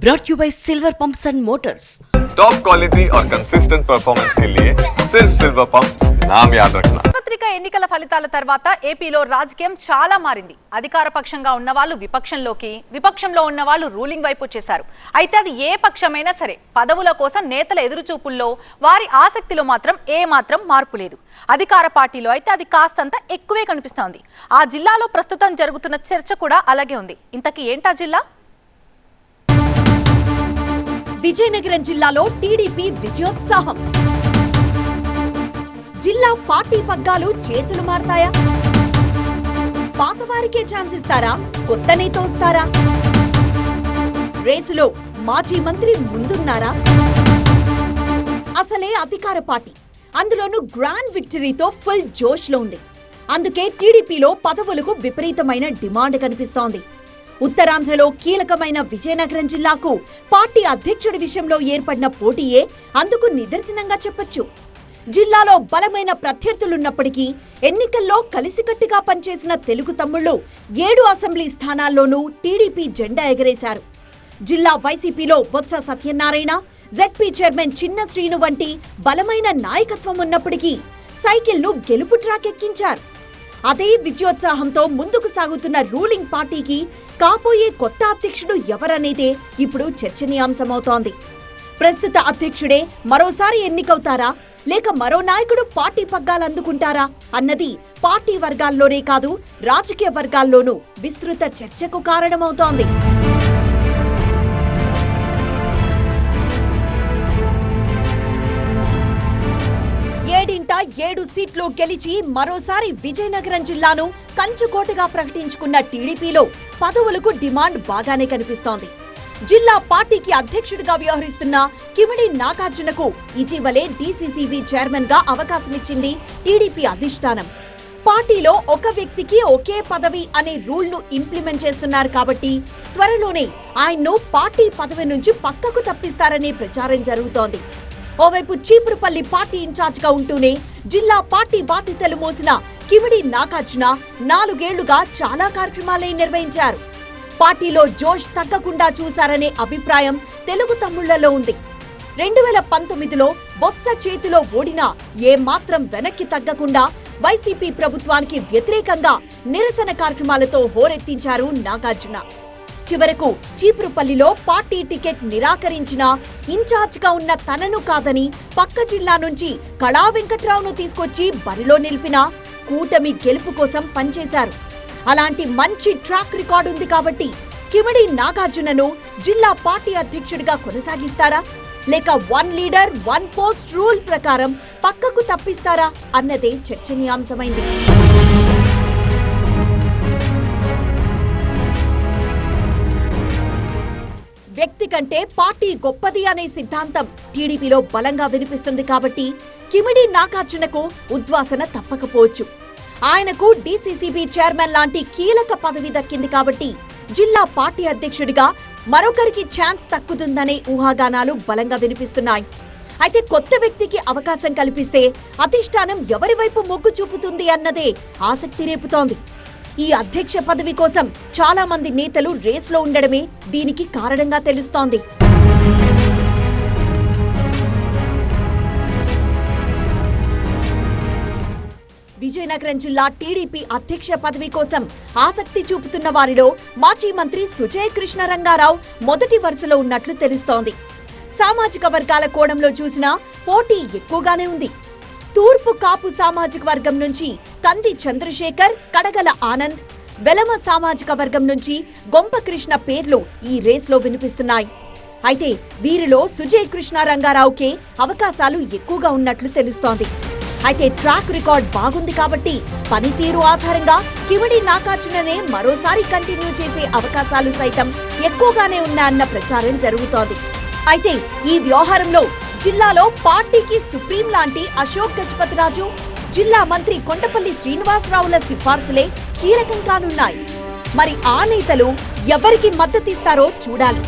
brought you by Silver Pumps and Motors. Top quality और consistent performance के लिए सिर्फ सिल्वर पंप नाम याद रखना సార్వత్రిక ఎన్నికల ఫలితాల తర్వాత ఏపీలో రాజకీయం చాలా మారింది అధికార పక్షంగా ఉన్న వాళ్ళు విపక్షంలోకి విపక్షంలో ఉన్న వాళ్ళు రూలింగ్ వైపు వచ్చేశారు అయితే అది ఏ పక్షమైనా సరే పదవుల కోసం నేతల ఎదురుచూపుల్లో వారి ఆసక్తిలో మాత్రం ఏ మాత్రం మార్పు లేదు అధికార పార్టీలో అయితే అది కాస్తంత ఎక్కువే కనిపిస్తోంది ఆ జిల్లాలో ప్రస్తుతం జరుగుతున్న చర్చ కూడా అలాగే ఉంది ఇంతకీ ఏంటా జిల్లా విజయనగరం జిల్లాలో టీడీపీ విజయోత్సాహం. జిల్లా పార్టీ పగ్గాలు చేతులు మారతాయా? పాతవారికే ఛాన్స్ ఇస్తారా? కొత్త నేత వస్తారా? రేసులో మాజీ మంత్రి ముందున్నారా? అసలే అధికార పార్టీ. అందులోనూ గ్రాండ్ విక్టరీతో ఫుల్ జోష్లో ఉంది. అందుకే టీడీపీలో పదవులకు విపరీతమైన డిమాండ్ కనిపిస్తోంది. ఉత్తరాంధ్రలో కీలకమైన విజయనగరం జిల్లాకు పార్టీ అధ్యక్షుడి విషయంలో ఏర్పడిన పోటీయే అందుకు నిదర్శనంగా చెప్పొచ్చు. జిల్లాలో బలమైన ప్రత్యర్థులున్నప్పటికీ ఎన్నికల్లో కలిసికట్టుగా పనిచేసిన తెలుగు తమ్ముళ్ళు ఏడు అసెంబ్లీ స్థానాల్లోనూ టీడీపీ జెండా ఎగరేశారు. జిల్లా వైసీపీలో బొత్స సత్యనారాయణ జెడ్పీ చైర్మన్ చిన్న శ్రీను వంటి బలమైన నాయకత్వం ఉన్నప్పటికీ సైకిల్ను గెలుపు ట్రాక్ ఎక్కించారు అదే విజయోత్సాహంతో ముందుకు సాగుతున్న రూలింగ్ పార్టీకి కాబోయే కొత్త అధ్యక్షుడు ఎవరనేదే ఇప్పుడు చర్చనీయాంశమవుతోంది. ప్రస్తుత అధ్యక్షుడే మరోసారి ఎన్నికవుతారా? లేక మరో నాయకుడు పార్టీ పగ్గాలందుకుంటారా అన్నది పార్టీ వర్గాల్లోనే కాదు రాజకీయ వర్గాల్లోనూ విస్తృత చర్చకు కారణమవుతోంది. ఏడు సీట్లు గెలిచి మరోసారి విజయనగరం జిల్లాను కంచుకోటగా ప్రకటించుకున్న టీడీపీలో పదవులకు డిమాండ్ బాగానే కనిపిస్తోంది. జిల్లా పార్టీకి అధ్యక్షుడిగా వ్యవహరిస్తున్న కిమిడి నాగార్జునకు ఇటీవలే డీసీసీబీ చైర్మన్గా అవకాశమిచ్చింది టీడీపీ అధిష్టానం. పార్టీలో ఒక వ్యక్తికి ఒకే పదవి అనే రూల్ను ఇంప్లిమెంట్ చేస్తున్నారు కాబట్టి త్వరలోనే ఆయన్ను పార్టీ పదవి నుంచి పక్కకు తప్పిస్తారనే ప్రచారం జరుగుతోంది. ఓవైపు చీపురుపల్లి పార్టీ ఇన్ఛార్జ్గా ఉంటూనే జిల్లా పార్టీ బాధ్యతలు మోసిన కిమిడి నాగార్జున నాలుగేళ్ళుగా చాలా కార్యక్రమాలే నిర్వహించారు. పార్టీలో జోష్ తగ్గకుండా చూశారనే అభిప్రాయం తెలుగు తమ్ముళ్ళలో ఉంది. రెండు వేల పంతొమ్మిదిలో బొత్స చేతిలో ఓడినా ఏమాత్రం వెనక్కి తగ్గకుండా వైసీపీ ప్రభుత్వానికి వ్యతిరేకంగా నిరసన కార్యక్రమాలతో హోరెత్తించారు నాగార్జున. చివరకు చీపురుపల్లిలో పార్టీ టికెట్ నిరాకరించిన ఇన్ఛార్జ్గా ఉన్న తనను కాదని పక్క జిల్లా నుంచి కళా వెంకట్రావును తీసుకొచ్చి బరిలో నిలిపిన కూటమి గెలుపు కోసం పనిచేశారు. అలాంటి మంచి ట్రాక్ రికార్డు ఉంది కాబట్టి కిమిడి నాగార్జునను జిల్లా పార్టీ అధ్యక్షుడిగా కొనసాగిస్తారా? లేక one leader one post rule ప్రకారం పక్కకు తప్పిస్తారా? అన్నదే చర్చనీయాంశమైంది. వ్యక్తి కంటే పార్టీ గొప్పది అనే సిద్ధాంతం టీడీపీలో బలంగా వినిపిస్తుంది కాబట్టి కిమిడి నాగార్జునకు ఉద్వాసన తప్పకపోవచ్చు. ఆయనకు డీసీసీబీ చైర్మన్ లాంటి కీలక పదవి దక్కింది కాబట్టి జిల్లా పార్టీ అధ్యక్షుడిగా మరొకరికి ఛాన్స్ తక్కుతుందనే ఊహాగానాలు బలంగా వినిపిస్తున్నాయి. అయితే కొత్త వ్యక్తికి అవకాశం కల్పిస్తే అధిష్టానం ఎవరి వైపు మొగ్గు చూపుతుంది అన్నదే ఆసక్తి రేపుతోంది. ఈ అధ్యక్ష పదవి కోసం చాలా మంది నేతలు రేస్లో ఉండడమే దీనికి కారణంగా తెలుస్తోంది. విజయనగరం జిల్లా టీడీపీ అధ్యక్ష పదవి కోసం ఆసక్తి చూపుతున్న వారిలో మాజీ మంత్రి సుజయ కృష్ణ రంగారావు మొదటి వరుసలో ఉన్నట్లు తెలుస్తోంది. సామాజిక వర్గాల కోణంలో చూసినా పోటీ ఎక్కువగానే ఉంది. తూర్పు కాపు సామాజిక వర్గం నుంచి కంది చంద్రశేఖర్ కడగల ఆనంద్. వెలమ సామాజిక వర్గం నుంచి గొంప కృష్ణ పేర్లు ఈ రేస్లో వినిపిస్తున్నాయి. అయితే వీరిలో సుజయ్ కృష్ణ రంగారావుకే అవకాశాలు ఎక్కువగా ఉన్నట్లు తెలుస్తోంది. అయితే ట్రాక్ రికార్డ్ బాగుంది కాబట్టి పనితీరు ఆధారంగా కిమిడి నాగార్జుననే మరోసారి కంటిన్యూ చేసే అవకాశాలు సైతం ఎక్కువగానే ఉన్నాయన్న ప్రచారం జరుగుతోంది. అయితే ఈ వ్యవహారంలో జిల్లాలో పార్టీకి సుప్రీం లాంటి అశోక్ గజపతిరాజు జిల్లా మంత్రి కొండపల్లి శ్రీనివాసరావుల సిఫార్సులే కీలకం కానున్నాయి మరి ఆ నేతలు ఎవరికి మద్దతిస్తారో చూడాలి.